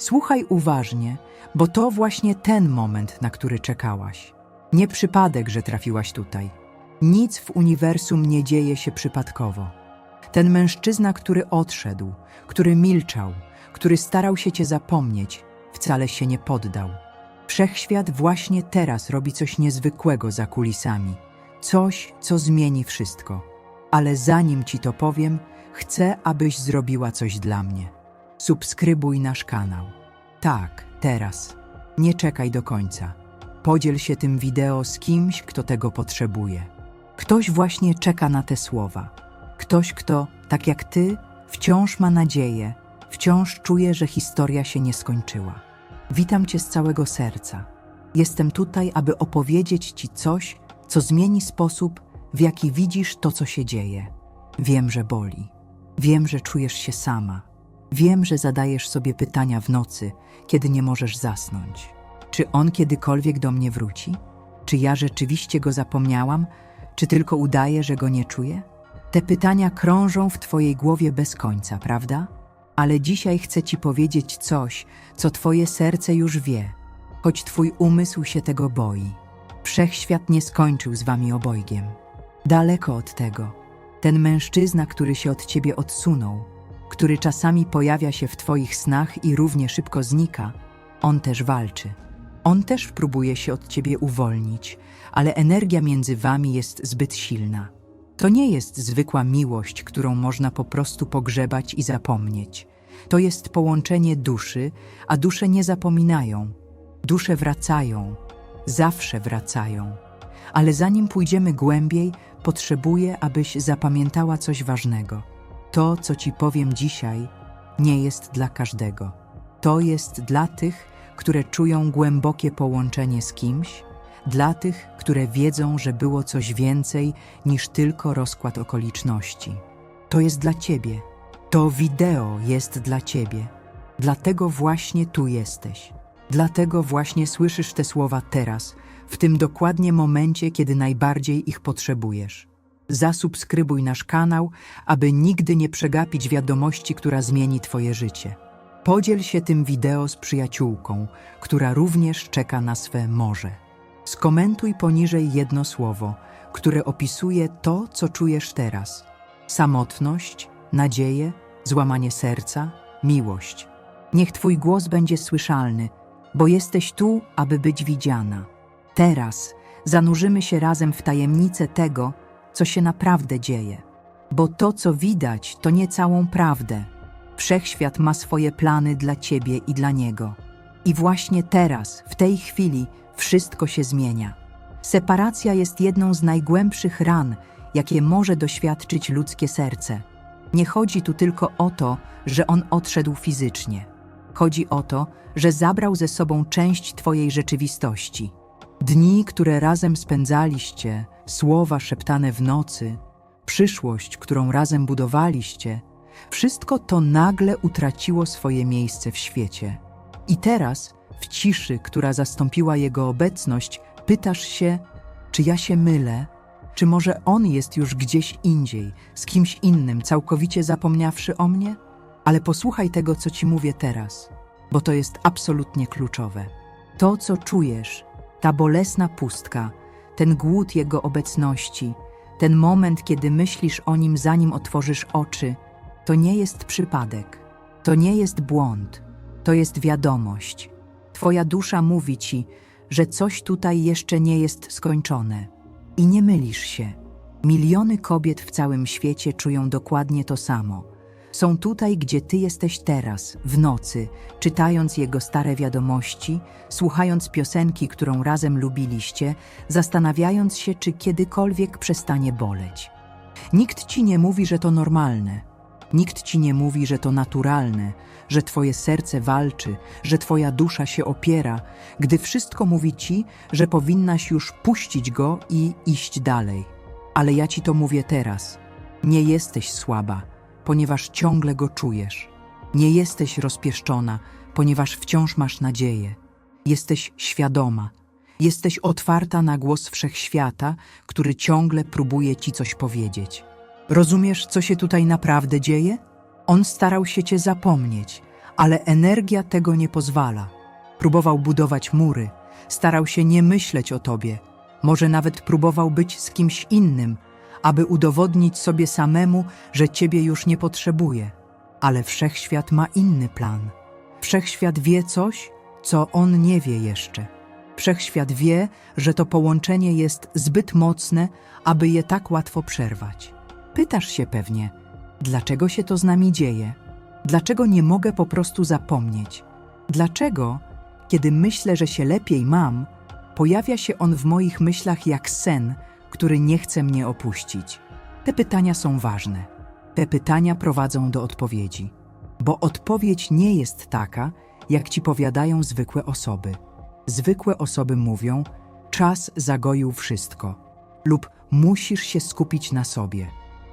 Słuchaj uważnie, bo to właśnie ten moment, na który czekałaś. Nie przypadek, że trafiłaś tutaj. Nic w uniwersum nie dzieje się przypadkowo. Ten mężczyzna, który odszedł, który milczał, który starał się cię zapomnieć, wcale się nie poddał. Wszechświat właśnie teraz robi coś niezwykłego za kulisami. Coś, co zmieni wszystko. Ale zanim ci to powiem, chcę, abyś zrobiła coś dla mnie. Subskrybuj nasz kanał. Tak, teraz. Nie czekaj do końca. Podziel się tym wideo z kimś, kto tego potrzebuje. Ktoś właśnie czeka na te słowa. Ktoś, kto, tak jak ty, wciąż ma nadzieję, wciąż czuje, że historia się nie skończyła. Witam cię z całego serca. Jestem tutaj, aby opowiedzieć ci coś, co zmieni sposób, w jaki widzisz to, co się dzieje. Wiem, że boli. Wiem, że czujesz się sama. Wiem, że zadajesz sobie pytania w nocy, kiedy nie możesz zasnąć. Czy on kiedykolwiek do mnie wróci? Czy ja rzeczywiście go zapomniałam? Czy tylko udaję, że go nie czuję? Te pytania krążą w twojej głowie bez końca, prawda? Ale dzisiaj chcę ci powiedzieć coś, co twoje serce już wie, choć twój umysł się tego boi. Wszechświat nie skończył z wami obojgiem. Daleko od tego. Ten mężczyzna, który się od ciebie odsunął, który czasami pojawia się w twoich snach i równie szybko znika, on też walczy. On też próbuje się od ciebie uwolnić, ale energia między wami jest zbyt silna. To nie jest zwykła miłość, którą można po prostu pogrzebać i zapomnieć. To jest połączenie duszy, a dusze nie zapominają. Dusze wracają, zawsze wracają. Ale zanim pójdziemy głębiej, potrzebuję, abyś zapamiętała coś ważnego. To, co ci powiem dzisiaj, nie jest dla każdego. To jest dla tych, które czują głębokie połączenie z kimś, dla tych, które wiedzą, że było coś więcej niż tylko rozkład okoliczności. To jest dla ciebie. To wideo jest dla ciebie. Dlatego właśnie tu jesteś. Dlatego właśnie słyszysz te słowa teraz, w tym dokładnie momencie, kiedy najbardziej ich potrzebujesz. Zasubskrybuj nasz kanał, aby nigdy nie przegapić wiadomości, która zmieni Twoje życie. Podziel się tym wideo z przyjaciółką, która również czeka na swe morze. Skomentuj poniżej jedno słowo, które opisuje to, co czujesz teraz: samotność, nadzieję, złamanie serca, miłość. Niech Twój głos będzie słyszalny, bo jesteś tu, aby być widziana. Teraz zanurzymy się razem w tajemnicę tego, co się naprawdę dzieje. Bo to, co widać, to nie całą prawdę. Wszechświat ma swoje plany dla ciebie i dla niego. I właśnie teraz, w tej chwili, wszystko się zmienia. Separacja jest jedną z najgłębszych ran, jakie może doświadczyć ludzkie serce. Nie chodzi tu tylko o to, że on odszedł fizycznie. Chodzi o to, że zabrał ze sobą część Twojej rzeczywistości. Dni, które razem spędzaliście, słowa szeptane w nocy, przyszłość, którą razem budowaliście, wszystko to nagle utraciło swoje miejsce w świecie. I teraz, w ciszy, która zastąpiła jego obecność, pytasz się, czy ja się mylę, czy może on jest już gdzieś indziej, z kimś innym, całkowicie zapomniawszy o mnie? Ale posłuchaj tego, co ci mówię teraz, bo to jest absolutnie kluczowe. To, co czujesz, ta bolesna pustka, ten głód jego obecności, ten moment, kiedy myślisz o nim, zanim otworzysz oczy, to nie jest przypadek, to nie jest błąd, to jest wiadomość. Twoja dusza mówi ci, że coś tutaj jeszcze nie jest skończone. I nie mylisz się. Miliony kobiet w całym świecie czują dokładnie to samo. Są tutaj, gdzie ty jesteś teraz, w nocy, czytając jego stare wiadomości, słuchając piosenki, którą razem lubiliście, zastanawiając się, czy kiedykolwiek przestanie boleć. Nikt ci nie mówi, że to normalne. Nikt ci nie mówi, że to naturalne, że twoje serce walczy, że twoja dusza się opiera, gdy wszystko mówi ci, że powinnaś już puścić go i iść dalej. Ale ja ci to mówię teraz. Nie jesteś słaba, ponieważ ciągle go czujesz. Nie jesteś rozpieszczona, ponieważ wciąż masz nadzieję. Jesteś świadoma. Jesteś otwarta na głos wszechświata, który ciągle próbuje ci coś powiedzieć. Rozumiesz, co się tutaj naprawdę dzieje? On starał się cię zapomnieć, Ale energia tego nie pozwala. Próbował budować mury, starał się nie myśleć o tobie, może nawet próbował być z kimś innym, aby udowodnić sobie samemu, że ciebie już nie potrzebuje. Ale wszechświat ma inny plan. Wszechświat wie coś, co on nie wie jeszcze. Wszechświat wie, że to połączenie jest zbyt mocne, aby je tak łatwo przerwać. Pytasz się pewnie, dlaczego się to z nami dzieje? Dlaczego nie mogę po prostu zapomnieć? Dlaczego, kiedy myślę, że się lepiej mam, pojawia się on w moich myślach jak sen, który nie chce mnie opuścić? Te pytania są ważne. Te pytania prowadzą do odpowiedzi, bo odpowiedź nie jest taka, jak ci powiadają zwykłe osoby. Zwykłe osoby mówią: czas zagoił wszystko, lub musisz się skupić na sobie.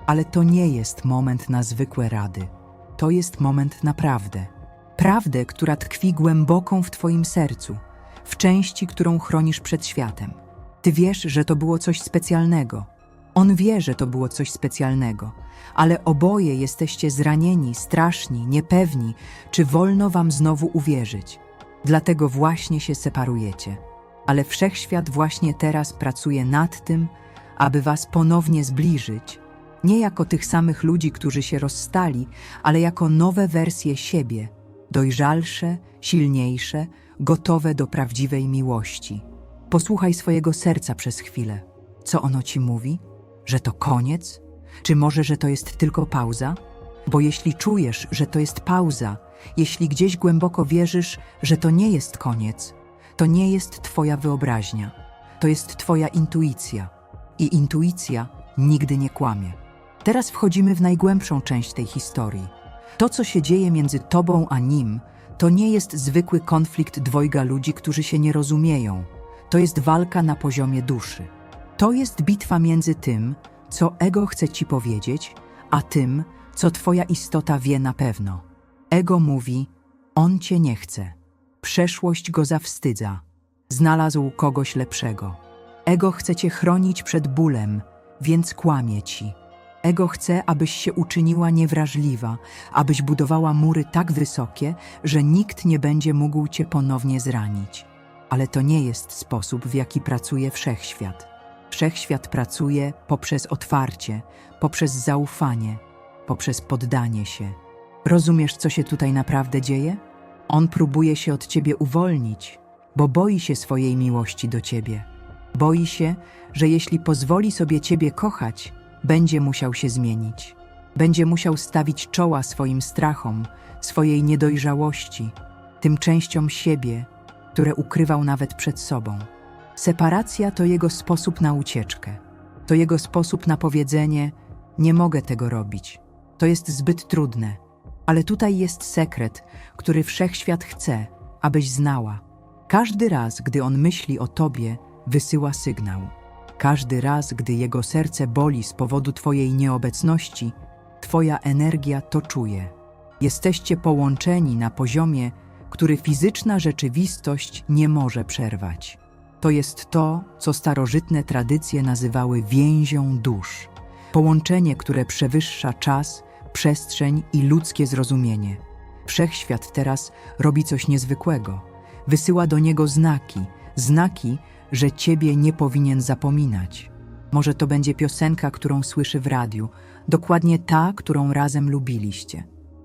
Ale to nie jest moment na zwykłe rady. To jest moment na prawdę. Prawdę, która tkwi głęboką w Twoim sercu, w części, którą chronisz przed światem. Ty wiesz, że to było coś specjalnego. On wie, że to było coś specjalnego, ale oboje jesteście zranieni, straszni, niepewni, czy wolno Wam znowu uwierzyć. Dlatego właśnie się separujecie. Ale wszechświat właśnie teraz pracuje nad tym, aby Was ponownie zbliżyć, nie jako tych samych ludzi, którzy się rozstali, ale jako nowe wersje siebie, dojrzalsze, silniejsze, gotowe do prawdziwej miłości. Posłuchaj swojego serca przez chwilę. Co ono ci mówi? Że to koniec? Czy może, że to jest tylko pauza? Bo jeśli czujesz, że to jest pauza, jeśli gdzieś głęboko wierzysz, że to nie jest koniec, to nie jest Twoja wyobraźnia, to jest Twoja intuicja. I intuicja nigdy nie kłamie. Teraz wchodzimy w najgłębszą część tej historii. To, co się dzieje między Tobą a nim, to nie jest zwykły konflikt dwojga ludzi, którzy się nie rozumieją. To jest walka na poziomie duszy. To jest bitwa między tym, co ego chce ci powiedzieć, a tym, co twoja istota wie na pewno. Ego mówi: On cię nie chce. Przeszłość go zawstydza. Znalazł kogoś lepszego. Ego chce cię chronić przed bólem, więc kłamie ci. Ego chce, abyś się uczyniła niewrażliwa, abyś budowała mury tak wysokie, że nikt nie będzie mógł cię ponownie zranić. Ale to nie jest sposób, w jaki pracuje wszechświat. Wszechświat pracuje poprzez otwarcie, poprzez zaufanie, poprzez poddanie się. Rozumiesz, co się tutaj naprawdę dzieje? On próbuje się od ciebie uwolnić, bo boi się swojej miłości do ciebie. Boi się, że jeśli pozwoli sobie ciebie kochać, będzie musiał się zmienić. Będzie musiał stawić czoła swoim strachom, swojej niedojrzałości, tym częściom siebie, które ukrywał nawet przed sobą. Separacja to jego sposób na ucieczkę. To jego sposób na powiedzenie: Nie mogę tego robić. To jest zbyt trudne. Ale tutaj jest sekret, który wszechświat chce, abyś znała. Każdy raz, gdy on myśli o tobie, wysyła sygnał. Każdy raz, gdy jego serce boli z powodu twojej nieobecności, twoja energia to czuje. Jesteście połączeni na poziomie, który fizyczna rzeczywistość nie może przerwać. To jest to, co starożytne tradycje nazywały więzią dusz. Połączenie, które przewyższa czas, przestrzeń i ludzkie zrozumienie. Wszechświat teraz robi coś niezwykłego. Wysyła do niego znaki, znaki, że ciebie nie powinien zapominać. Może to będzie piosenka, którą słyszy w radiu, dokładnie ta, którą razem lubiliście.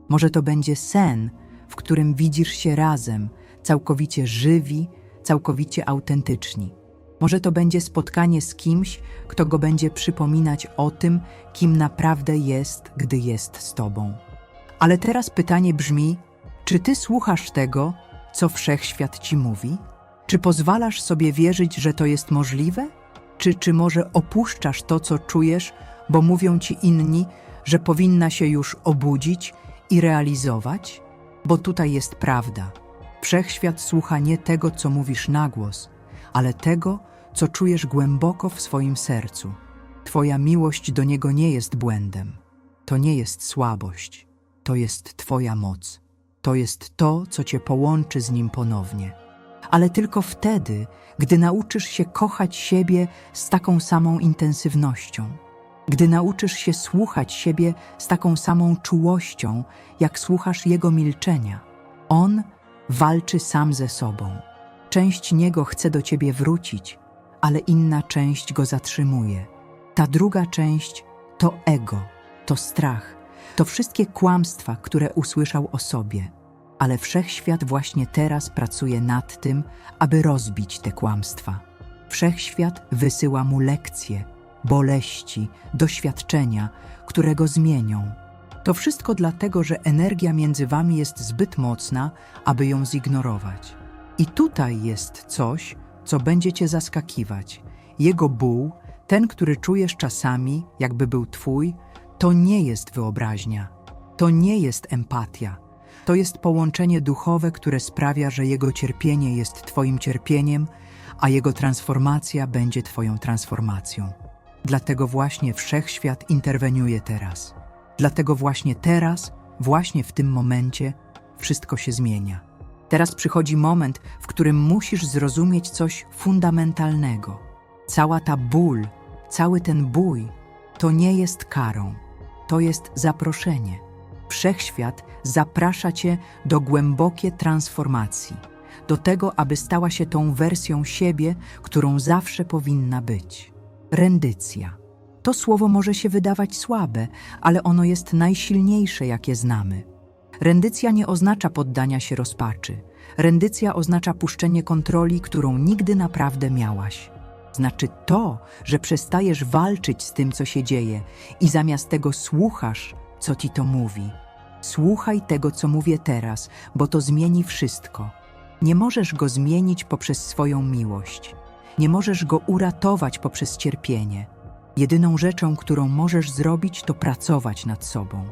Może to będzie sen, w którym widzisz się razem, całkowicie żywi, całkowicie autentyczni. Może to będzie spotkanie z kimś, kto go będzie przypominać o tym, kim naprawdę jest, gdy jest z tobą. Ale teraz pytanie brzmi: czy ty słuchasz tego, co wszechświat ci mówi? Czy pozwalasz sobie wierzyć, że to jest możliwe? Czy, czy może opuszczasz to, co czujesz, bo mówią ci inni, że powinna się już obudzić i realizować? Bo tutaj jest prawda. Wszechświat słucha nie tego, co mówisz na głos, ale tego, co czujesz głęboko w swoim sercu. Twoja miłość do Niego nie jest błędem. To nie jest słabość. To jest Twoja moc. To jest to, co Cię połączy z Nim ponownie. Ale tylko wtedy, gdy nauczysz się kochać siebie z taką samą intensywnością. Gdy nauczysz się słuchać siebie z taką samą czułością, jak słuchasz Jego milczenia. On walczy sam ze sobą. Część niego chce do ciebie wrócić, ale inna część go zatrzymuje. Ta druga część to ego, to strach, to wszystkie kłamstwa, które usłyszał o sobie. Ale wszechświat właśnie teraz pracuje nad tym, aby rozbić te kłamstwa. Wszechświat wysyła mu lekcje, boleści, doświadczenia, które go zmienią. To wszystko dlatego, że energia między wami jest zbyt mocna, aby ją zignorować. I tutaj jest coś, co będzie cię zaskakiwać. Jego ból, ten, który czujesz czasami, jakby był twój, to nie jest wyobraźnia. To nie jest empatia. To jest połączenie duchowe, które sprawia, że jego cierpienie jest twoim cierpieniem, a jego transformacja będzie twoją transformacją. Dlatego właśnie wszechświat interweniuje teraz. Dlatego właśnie teraz, właśnie w tym momencie, wszystko się zmienia. Teraz przychodzi moment, w którym musisz zrozumieć coś fundamentalnego. Cała ta ból, cały ten bój, to nie jest karą, to jest zaproszenie. Wszechświat zaprasza cię do głębokiej transformacji, do tego, aby stała się tą wersją siebie, którą zawsze powinna być. Rendycja. To słowo może się wydawać słabe, ale ono jest najsilniejsze, jakie znamy. Rendycja nie oznacza poddania się rozpaczy. Rendycja oznacza puszczenie kontroli, którą nigdy naprawdę miałaś. Znaczy to, że przestajesz walczyć z tym, co się dzieje i zamiast tego słuchasz, co ci to mówi. Słuchaj tego, co mówię teraz, bo to zmieni wszystko. Nie możesz go zmienić poprzez swoją miłość. Nie możesz go uratować poprzez cierpienie. Jedyną rzeczą, którą możesz zrobić, to pracować nad sobą.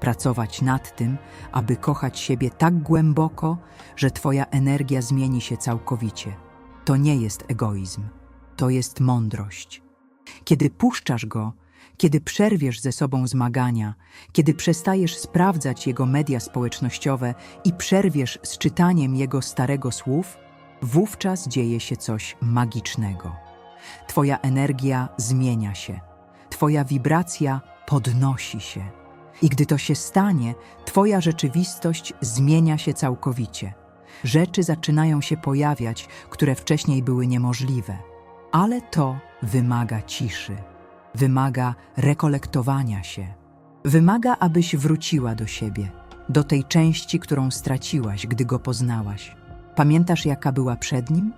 Pracować nad tym, aby kochać siebie tak głęboko, że Twoja energia zmieni się całkowicie. To nie jest egoizm, to jest mądrość. Kiedy puszczasz go, kiedy przerwiesz ze sobą zmagania, kiedy przestajesz sprawdzać jego media społecznościowe i przerwiesz z czytaniem jego starego słów, wówczas dzieje się coś magicznego. Twoja energia zmienia się, Twoja wibracja podnosi się. I gdy to się stanie, Twoja rzeczywistość zmienia się całkowicie. Rzeczy zaczynają się pojawiać, które wcześniej były niemożliwe. Ale to wymaga ciszy, wymaga rekolektowania się, wymaga, abyś wróciła do siebie, do tej części, którą straciłaś, gdy go poznałaś. Pamiętasz, jaka była przed nim?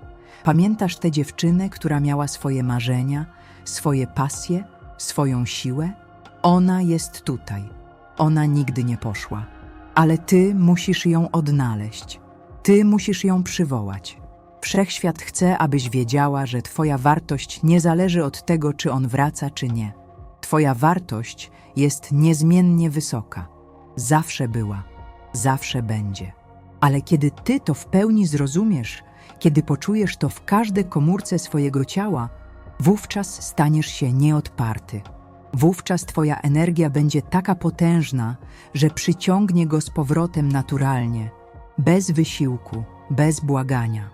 Pamiętasz tę dziewczynę, która miała swoje marzenia, swoje pasje, swoją siłę? Ona jest tutaj. Ona nigdy nie poszła. Ale ty musisz ją odnaleźć. Ty musisz ją przywołać. Wszechświat chce, abyś wiedziała, że Twoja wartość nie zależy od tego, czy on wraca, czy nie. Twoja wartość jest niezmiennie wysoka. Zawsze była, zawsze będzie. Ale kiedy Ty to w pełni zrozumiesz, kiedy poczujesz to w każdej komórce swojego ciała, wówczas staniesz się nieodparty. Wówczas Twoja energia będzie taka potężna, że przyciągnie go z powrotem naturalnie, bez wysiłku, bez błagania.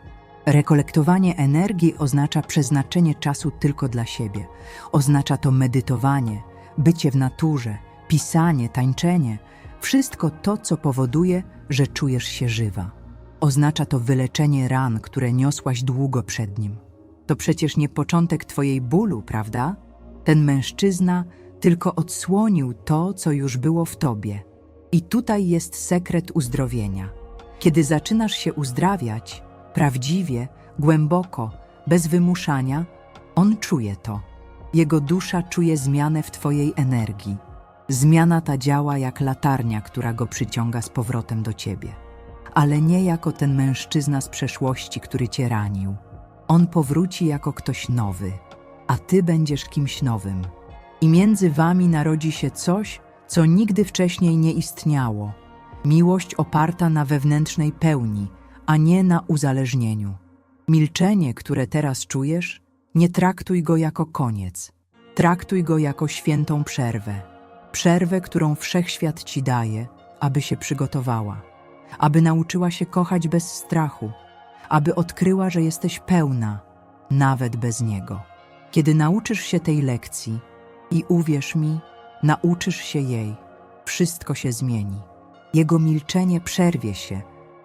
Rekolektowanie energii oznacza przeznaczenie czasu tylko dla siebie. Oznacza to medytowanie, bycie w naturze, pisanie, tańczenie wszystko to, co powoduje, że czujesz się żywa. Oznacza to wyleczenie ran, które niosłaś długo przed nim. To przecież nie początek Twojej bólu, prawda? Ten mężczyzna tylko odsłonił to, co już było w Tobie. I tutaj jest sekret uzdrowienia. Kiedy zaczynasz się uzdrawiać, prawdziwie, głęboko, bez wymuszania, on czuje to. Jego dusza czuje zmianę w Twojej energii. Zmiana ta działa jak latarnia, która go przyciąga z powrotem do Ciebie. Ale nie jako ten mężczyzna z przeszłości, który Cię ranił. On powróci jako ktoś nowy, a Ty będziesz kimś nowym. I między Wami narodzi się coś, co nigdy wcześniej nie istniało. Miłość oparta na wewnętrznej pełni, a nie na uzależnieniu. Milczenie, które teraz czujesz, nie traktuj go jako koniec. Traktuj go jako świętą przerwę. Przerwę, którą wszechświat ci daje, aby się przygotowała, aby nauczyła się kochać bez strachu, aby odkryła, że jesteś pełna, nawet bez niego. Kiedy nauczysz się tej lekcji i uwierz mi, nauczysz się jej, wszystko się zmieni. Jego milczenie przerwie się,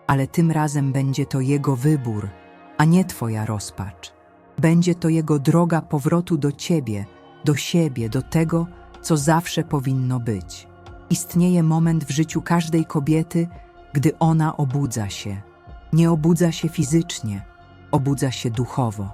ale tym razem będzie to jego wybór, a nie twoja rozpacz. Będzie to jego droga powrotu do ciebie, do siebie, do tego, co zawsze powinno być. Istnieje moment w życiu każdej kobiety, gdy ona obudza się. Nie obudza się fizycznie, obudza się duchowo.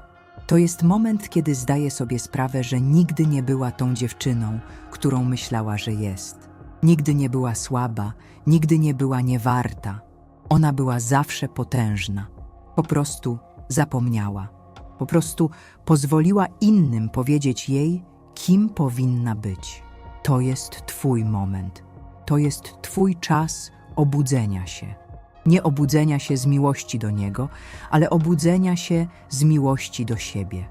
To jest moment, kiedy zdaje sobie sprawę, że nigdy nie była tą dziewczyną, którą myślała, że jest. Nigdy nie była słaba, nigdy nie była niewarta. Ona była zawsze potężna. Po prostu zapomniała. Po prostu pozwoliła innym powiedzieć jej, kim powinna być. To jest Twój moment. To jest Twój czas obudzenia się. Nie obudzenia się z miłości do Niego, ale obudzenia się z miłości do siebie.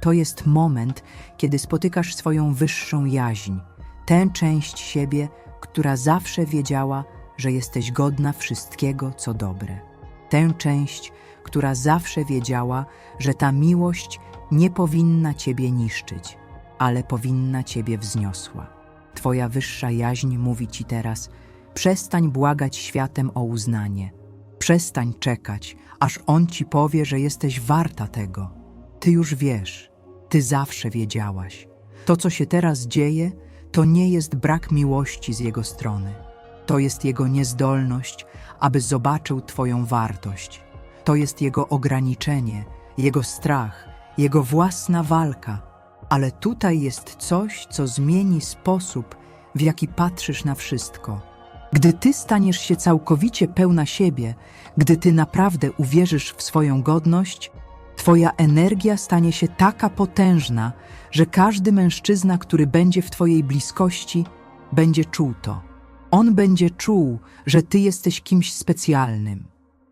To jest moment, kiedy spotykasz swoją wyższą jaźń, tę część siebie, która zawsze wiedziała, że jesteś godna wszystkiego, co dobre. Tę część, która zawsze wiedziała, że ta miłość nie powinna Ciebie niszczyć, ale powinna Ciebie wzniosła. Twoja wyższa jaźń mówi Ci teraz: przestań błagać światem o uznanie. Przestań czekać, aż on ci powie, że jesteś warta tego. Ty już wiesz, ty zawsze wiedziałaś. To, co się teraz dzieje, to nie jest brak miłości z jego strony. To jest jego niezdolność, aby zobaczył Twoją wartość. To jest jego ograniczenie, jego strach, jego własna walka. Ale tutaj jest coś, co zmieni sposób, w jaki patrzysz na wszystko. Gdy Ty staniesz się całkowicie pełna siebie, gdy Ty naprawdę uwierzysz w swoją godność, Twoja energia stanie się taka potężna, że każdy mężczyzna, który będzie w Twojej bliskości, będzie czuł to. On będzie czuł, że Ty jesteś kimś specjalnym.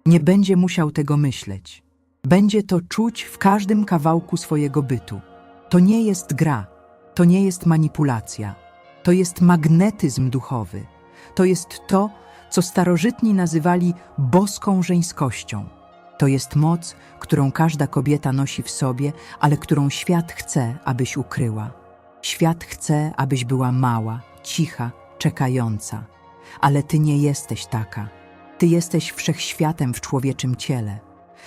Nie będzie musiał tego myśleć. Będzie to czuć w każdym kawałku swojego bytu. To nie jest gra, to nie jest manipulacja, to jest magnetyzm duchowy. To jest to, co starożytni nazywali boską żeńskością. To jest moc, którą każda kobieta nosi w sobie, ale którą świat chce, abyś ukryła. Świat chce, abyś była mała, cicha, czekająca. Ale ty nie jesteś taka. Ty jesteś wszechświatem w człowieczym ciele.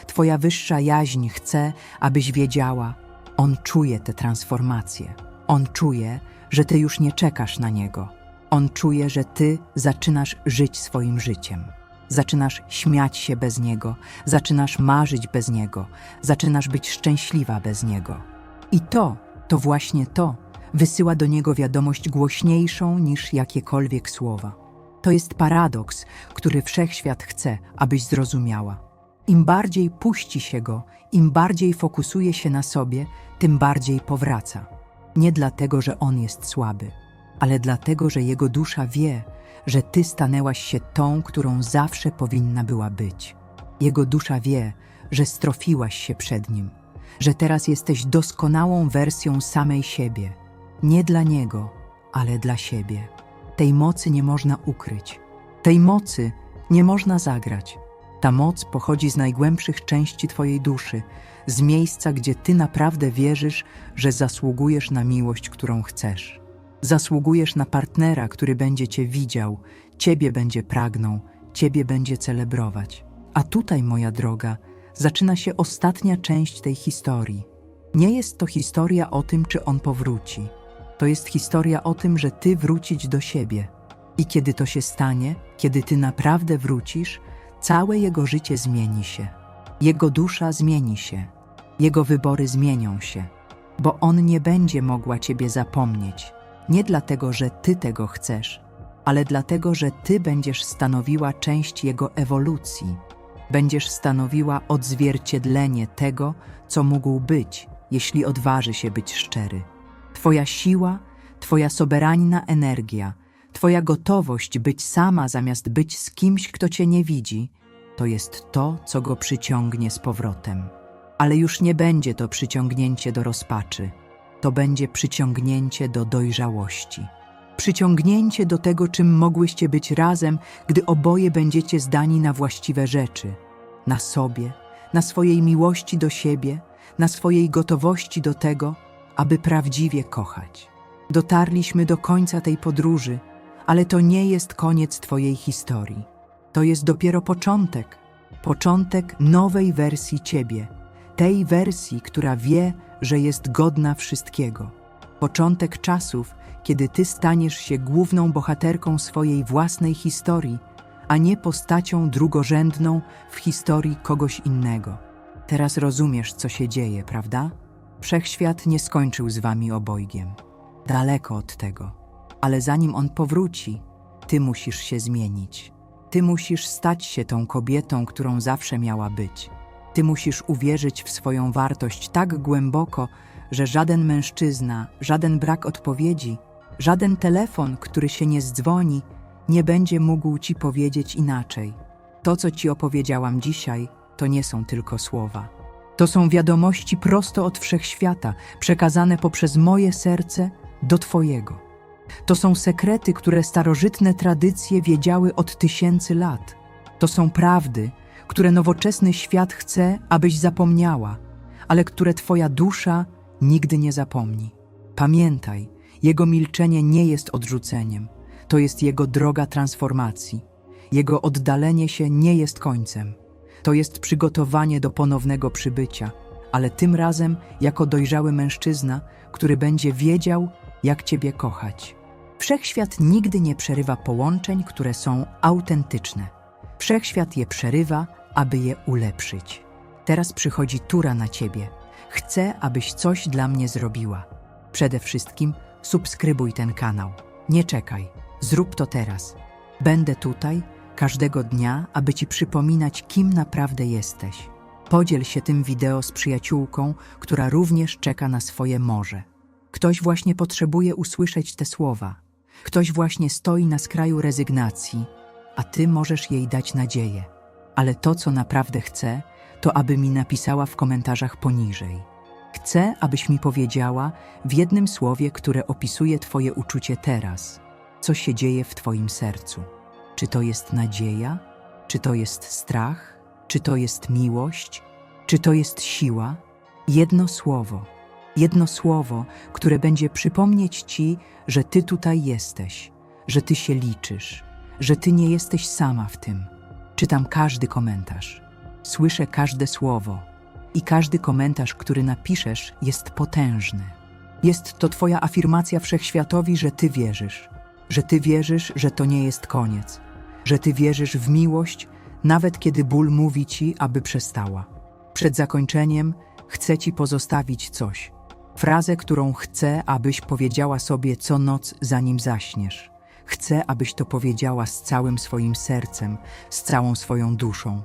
Twoja wyższa jaźń chce, abyś wiedziała, on czuje tę transformację. On czuje, że ty już nie czekasz na niego. On czuje, że ty zaczynasz żyć swoim życiem. Zaczynasz śmiać się bez niego, zaczynasz marzyć bez niego, zaczynasz być szczęśliwa bez niego. I to, to właśnie to, wysyła do niego wiadomość głośniejszą niż jakiekolwiek słowa. To jest paradoks, który wszechświat chce, abyś zrozumiała. Im bardziej puści się go, im bardziej fokusuje się na sobie, tym bardziej powraca. Nie dlatego, że on jest słaby, ale dlatego, że jego dusza wie, że ty stanęłaś się tą, którą zawsze powinna była być. Jego dusza wie, że strofiłaś się przed nim, że teraz jesteś doskonałą wersją samej siebie, nie dla niego, ale dla siebie. Tej mocy nie można ukryć, tej mocy nie można zagrać. Ta moc pochodzi z najgłębszych części Twojej duszy, z miejsca, gdzie Ty naprawdę wierzysz, że zasługujesz na miłość, którą chcesz. Zasługujesz na partnera, który będzie Cię widział, Ciebie będzie pragnął, Ciebie będzie celebrować. A tutaj, moja droga, zaczyna się ostatnia część tej historii. Nie jest to historia o tym, czy on powróci. To jest historia o tym, że Ty wrócić do siebie. I kiedy to się stanie, kiedy Ty naprawdę wrócisz, całe jego życie zmieni się. Jego dusza zmieni się. Jego wybory zmienią się. Bo on nie będzie mogła Ciebie zapomnieć nie dlatego, że Ty tego chcesz, ale dlatego, że Ty będziesz stanowiła część Jego ewolucji. Będziesz stanowiła odzwierciedlenie tego, co mógł być, jeśli odważy się być szczery. Twoja siła, Twoja soberania energia, Twoja gotowość być sama zamiast być z kimś, kto Cię nie widzi, to jest to, co go przyciągnie z powrotem. Ale już nie będzie to przyciągnięcie do rozpaczy to będzie przyciągnięcie do dojrzałości. Przyciągnięcie do tego, czym mogłyście być razem, gdy oboje będziecie zdani na właściwe rzeczy na sobie, na swojej miłości do siebie, na swojej gotowości do tego, aby prawdziwie kochać. Dotarliśmy do końca tej podróży, ale to nie jest koniec Twojej historii. To jest dopiero początek. Początek nowej wersji ciebie, tej wersji, która wie, że jest godna wszystkiego. Początek czasów, kiedy ty staniesz się główną bohaterką swojej własnej historii, a nie postacią drugorzędną w historii kogoś innego. Teraz rozumiesz, co się dzieje, prawda? Wszechświat nie skończył z wami obojgiem. Daleko od tego. Ale zanim on powróci, ty musisz się zmienić. Ty musisz stać się tą kobietą, którą zawsze miała być. Ty musisz uwierzyć w swoją wartość tak głęboko, że żaden mężczyzna, żaden brak odpowiedzi, żaden telefon, który się nie zdzwoni, nie będzie mógł ci powiedzieć inaczej. To, co ci opowiedziałam dzisiaj, to nie są tylko słowa. To są wiadomości prosto od wszechświata, przekazane poprzez moje serce do Twojego. To są sekrety, które starożytne tradycje wiedziały od tysięcy lat. To są prawdy, które nowoczesny świat chce, abyś zapomniała, ale które Twoja dusza nigdy nie zapomni. Pamiętaj, Jego milczenie nie jest odrzuceniem, to jest Jego droga transformacji. Jego oddalenie się nie jest końcem. To jest przygotowanie do ponownego przybycia, ale tym razem jako dojrzały mężczyzna, który będzie wiedział, jak Ciebie kochać. Wszechświat nigdy nie przerywa połączeń, które są autentyczne. Wszechświat je przerywa, aby je ulepszyć. Teraz przychodzi tura na Ciebie. Chcę, abyś coś dla mnie zrobiła. Przede wszystkim subskrybuj ten kanał. Nie czekaj, zrób to teraz. Będę tutaj każdego dnia, aby Ci przypominać, kim naprawdę jesteś. Podziel się tym wideo z przyjaciółką, która również czeka na swoje morze. Ktoś właśnie potrzebuje usłyszeć te słowa. Ktoś właśnie stoi na skraju rezygnacji, a Ty możesz jej dać nadzieję. Ale to, co naprawdę chcę, to aby mi napisała w komentarzach poniżej. Chcę, abyś mi powiedziała w jednym słowie, które opisuje Twoje uczucie teraz, co się dzieje w Twoim sercu. Czy to jest nadzieja? Czy to jest strach? Czy to jest miłość? Czy to jest siła? Jedno słowo. Jedno słowo, które będzie przypomnieć Ci, że Ty tutaj jesteś, że Ty się liczysz, że Ty nie jesteś sama w tym. Czytam każdy komentarz, słyszę każde słowo i każdy komentarz, który napiszesz, jest potężny. Jest to Twoja afirmacja wszechświatowi, że Ty wierzysz, że Ty wierzysz, że to nie jest koniec, że Ty wierzysz w miłość, nawet kiedy ból mówi Ci, aby przestała. Przed zakończeniem chcę Ci pozostawić coś. Frazę, którą chcę, abyś powiedziała sobie co noc, zanim zaśniesz. Chcę, abyś to powiedziała z całym swoim sercem, z całą swoją duszą.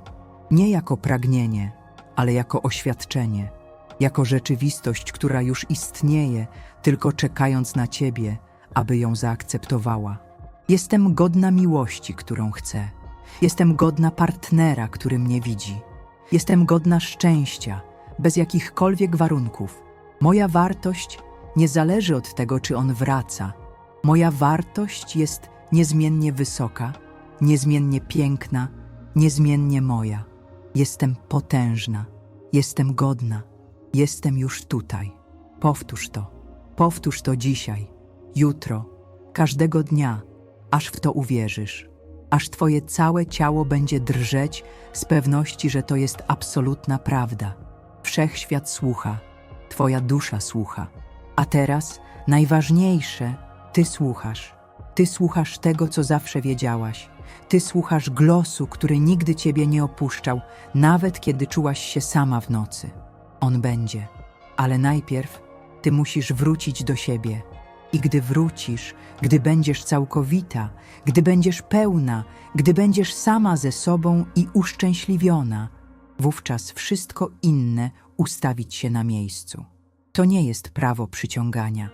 Nie jako pragnienie, ale jako oświadczenie, jako rzeczywistość, która już istnieje, tylko czekając na Ciebie, aby ją zaakceptowała. Jestem godna miłości, którą chcę. Jestem godna partnera, który mnie widzi. Jestem godna szczęścia, bez jakichkolwiek warunków. Moja wartość nie zależy od tego, czy on wraca. Moja wartość jest niezmiennie wysoka, niezmiennie piękna, niezmiennie moja. Jestem potężna, jestem godna, jestem już tutaj. Powtórz to, powtórz to dzisiaj, jutro, każdego dnia, aż w to uwierzysz, aż Twoje całe ciało będzie drżeć z pewności, że to jest absolutna prawda. Wszechświat słucha, Twoja dusza słucha. A teraz najważniejsze, Ty słuchasz. Ty słuchasz tego, co zawsze wiedziałaś. Ty słuchasz głosu, który nigdy Ciebie nie opuszczał, nawet kiedy czułaś się sama w nocy. On będzie. Ale najpierw Ty musisz wrócić do siebie. I gdy wrócisz, gdy będziesz całkowita, gdy będziesz pełna, gdy będziesz sama ze sobą i uszczęśliwiona, wówczas wszystko inne ustawić się na miejscu. To nie jest prawo przyciągania,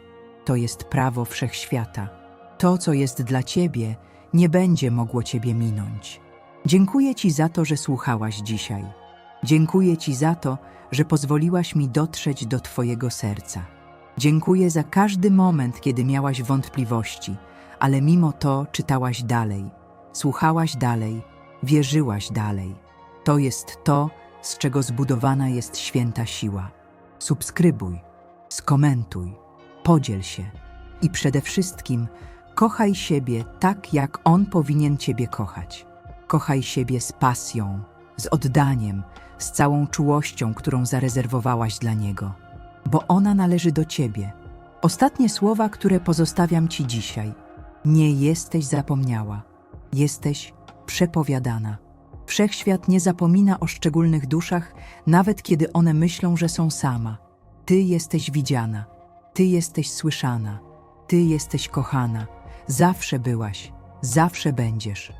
to jest prawo wszechświata. To, co jest dla ciebie, nie będzie mogło ciebie minąć. Dziękuję ci za to, że słuchałaś dzisiaj. Dziękuję ci za to, że pozwoliłaś mi dotrzeć do twojego serca. Dziękuję za każdy moment, kiedy miałaś wątpliwości, ale mimo to czytałaś dalej, słuchałaś dalej, wierzyłaś dalej. To jest to, z czego zbudowana jest święta siła. Subskrybuj, skomentuj, podziel się i przede wszystkim kochaj siebie tak, jak on powinien ciebie kochać. Kochaj siebie z pasją, z oddaniem, z całą czułością, którą zarezerwowałaś dla niego, bo ona należy do ciebie. Ostatnie słowa, które pozostawiam ci dzisiaj. Nie jesteś zapomniała, jesteś przepowiadana. Wszechświat nie zapomina o szczególnych duszach, nawet kiedy one myślą, że są sama. Ty jesteś widziana, ty jesteś słyszana, ty jesteś kochana. Zawsze byłaś, zawsze będziesz.